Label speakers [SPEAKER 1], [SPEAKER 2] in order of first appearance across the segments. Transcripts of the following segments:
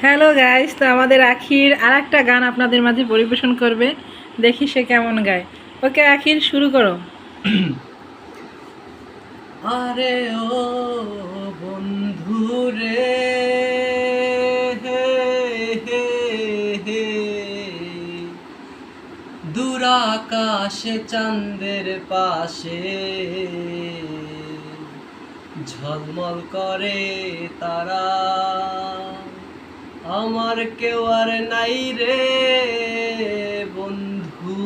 [SPEAKER 1] Hello guys তো আমাদের আখির আর একটা গান আপনাদের মাঝে পরিবেশন করবে। দেখি সে কেমন গায়। ওকে আখির শুরু করো।
[SPEAKER 2] আরে ও বন্ধু রে হে, হে, হে। দূর আকাশে চাঁদের পাশে ঝলমল করে তারা। আমার কেউ আর নাই রে। বন্ধু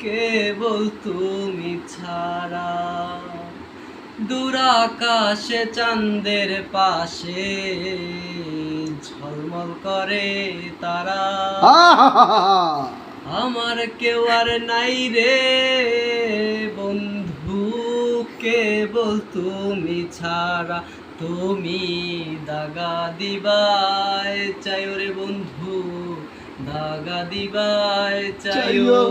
[SPEAKER 2] কেবল তুমি ছাড়া। দূর আকাশে চাঁদের পাশে ঝলমল করে তারা। আমার কেউ আর নাই রে। বন্ধু কেবল তুমি ছাড়া। তুমি দাগা দিবাই চাইও রে বন্ধু দাগা দিবাই চাইও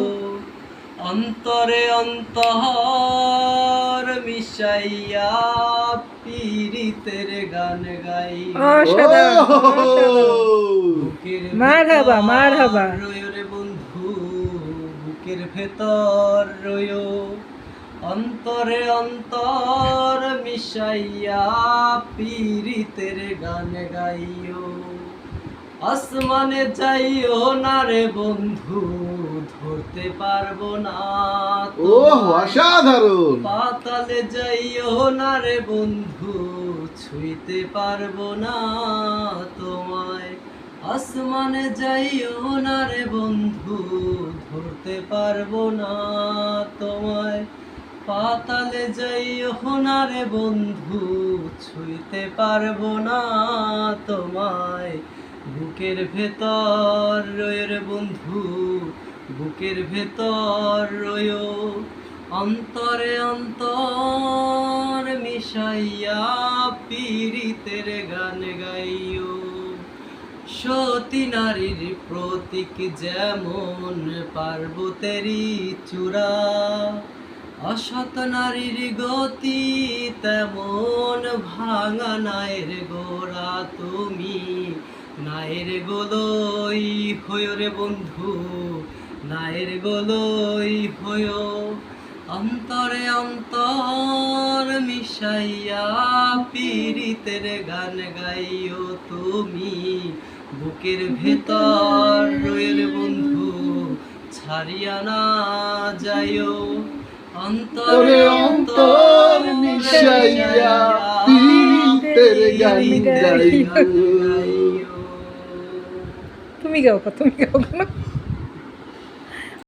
[SPEAKER 2] অন্তরে অন্তর মিশাইয়া পীড়িতের গান গাই।
[SPEAKER 1] মারহাবা, মারহাবা।
[SPEAKER 2] রয়ো রে বন্ধু বুকের ভেতর রয়ো অন্তরে অন্তর মিশাইয়া পীড়িতের গান গাইও। আসমানে যাইও না রে বন্ধু ধরতে পারব না
[SPEAKER 3] ও অসাধারণ!
[SPEAKER 2] পাতালে যাইও না রে বন্ধু ছুঁইতে পারব না তোমায়। আসমানে যাইও না রে বন্ধু ধরতে পারব না তোমায়। পাতালে যাইও না রে বন্ধু, ছুঁইতে পারব না তোমায়। বুকের ভেতর রয় রে বন্ধু, বুকের ভেতর রয় অন্তরে অন্তর মিশাইয়া পীড়িতের গান গাইও। সতী নারীর প্রতীক যেমন পার্বতেরই চূড়া অসত নারীর গতি তেমন ভাঙা নায়ের গোড়া তুমি। নায়ের গোলই হইও রে বন্ধু, নায়ের গোলই হইও অন্তরে অন্তর মিশাইয়া পীড়িতের গান গাইও তুমি। বুকের ভেতর রয়ের বন্ধু, ছাড়িয়া না যাইও। অন্তরে অন্তর মিশাইয়া
[SPEAKER 3] পীড়িতের গান গাইও।
[SPEAKER 1] তুমি গাও তুমি গাও